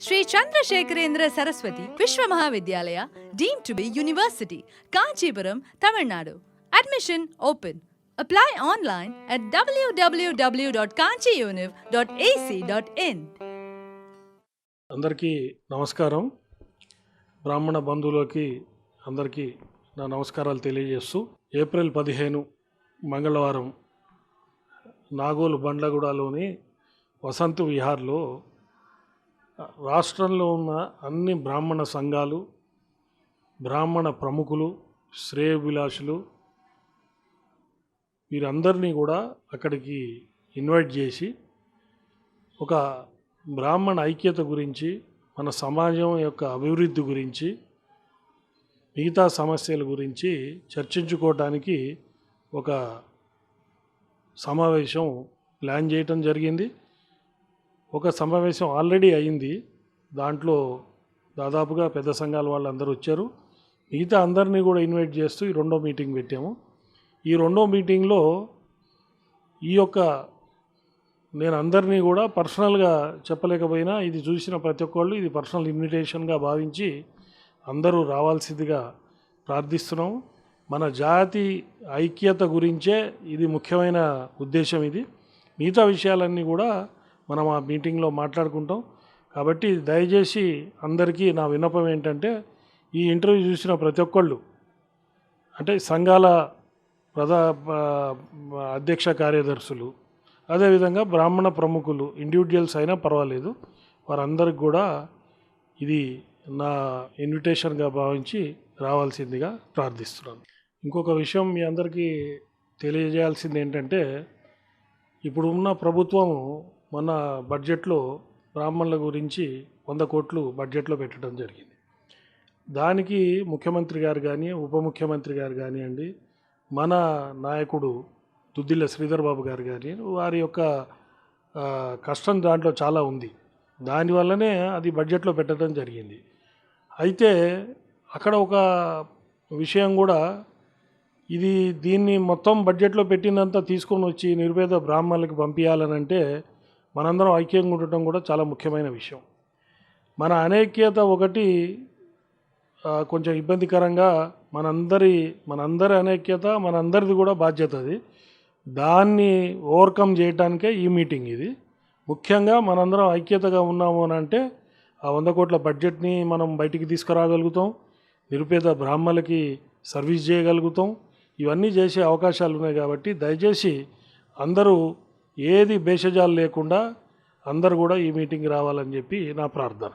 Shri Chandrasekharendra Saraswathi Vishwa Mahavidyalaya deemed to be university Kanchipuram Tamil Nadu. Admission open apply online at www.kanchiyuniv.ac.in అందరికీ నమస్కారం. బ్రాహ్మణ బంధువులకి అందరికీ నా నమస్కారాలు తెలియజేస్తూ ఏప్రిల్ పదిహేను మంగళవారం నాగోలు బండ్లగూడలోని వసంత విహార్లో రాష్ట్రంలో ఉన్న అన్ని బ్రాహ్మణ సంఘాలు బ్రాహ్మణ ప్రముఖులు శ్రేయభిలాషులు వీరందరినీ కూడా అక్కడికి ఇన్వైట్ చేసి ఒక బ్రాహ్మణ ఐక్యత గురించి మన సమాజం యొక్క అభివృద్ధి గురించి మిగతా సమస్యల గురించి చర్చించుకోవటానికి ఒక సమావేశం ప్లాన్ చేయటం జరిగింది. ఒక సమావేశం ఆల్రెడీ అయింది. దాంట్లో దాదాపుగా పెద్ద సంఘాల వాళ్ళందరూ వచ్చారు. మిగతా అందరినీ కూడా ఇన్వైట్ చేస్తూ ఈ రెండో మీటింగ్ పెట్టాము. ఈ రెండో మీటింగ్లో ఈ యొక్క నేను అందరినీ కూడా పర్సనల్గా చెప్పలేకపోయినా ఇది చూసిన ప్రతి ఒక్కళ్ళు ఇది పర్సనల్ ఇన్విటేషన్గా భావించి అందరూ రావాల్సిందిగా ప్రార్థిస్తున్నాం. మన జాతి ఐక్యత గురించే ఇది ముఖ్యమైన ఉద్దేశం ఇది. మిగతా విషయాలన్నీ కూడా మనం ఆ మీటింగ్లో మాట్లాడుకుంటాం. కాబట్టి దయచేసి అందరికీ నా విన్నపం ఏంటంటే ఈ ఇంటర్వ్యూ చూసిన ప్రతి ఒక్కళ్ళు అంటే సంఘాల ప్రధా అధ్యక్ష కార్యదర్శులు అదేవిధంగా బ్రాహ్మణ ప్రముఖులు ఇండివిజువల్స్ అయినా పర్వాలేదు. వారందరికి కూడా ఇది నా ఇన్విటేషన్గా భావించి రావాల్సిందిగా ప్రార్థిస్తున్నాను. ఇంకొక విషయం మీ అందరికీ తెలియజేయాల్సింది ఏంటంటే ఇప్పుడు ఉన్న ప్రభుత్వం మన బడ్జెట్లో బ్రాహ్మణుల గురించి వంద కోట్లు బడ్జెట్లో పెట్టడం జరిగింది. దానికి ముఖ్యమంత్రి గారు కానీ ఉప ముఖ్యమంత్రి గారు కానివ్వండి మన నాయకుడు దుద్దిల్ల శ్రీధర్ బాబు గారు కానీ వారి యొక్క కష్టం దాంట్లో చాలా ఉంది. దానివల్లనే అది బడ్జెట్లో పెట్టడం జరిగింది. అయితే అక్కడ ఒక విషయం కూడా ఇది దీన్ని మొత్తం బడ్జెట్లో పెట్టినంత తీసుకొని వచ్చి నిర్వేద బ్రాహ్మణులకి పంపించాలని అంటే మనందరం ఐక్యంగా ఉండటం కూడా చాలా ముఖ్యమైన విషయం. మన అనేక్యత ఒకటి కొంచెం ఇబ్బందికరంగా మనందరి మనందరి అనేక్యత మనందరిది కూడా బాధ్యత అది. దాన్ని ఓవర్కమ్ చేయడానికే ఈ మీటింగ్ ఇది. ముఖ్యంగా మనందరం ఐక్యతగా ఉన్నాము అని అంటే ఆ వంద కోట్ల బడ్జెట్ని మనం బయటికి తీసుకురాగలుగుతాం నిరుపేద బ్రాహ్మణులకి సర్వీస్ చేయగలుగుతాం. ఇవన్నీ చేసే అవకాశాలు ఉన్నాయి కాబట్టి దయచేసి అందరూ ఏది భేషజాలు లేకుండా అందరూ కూడా ఈ మీటింగ్ రావాలని చెప్పి నా ప్రార్థన.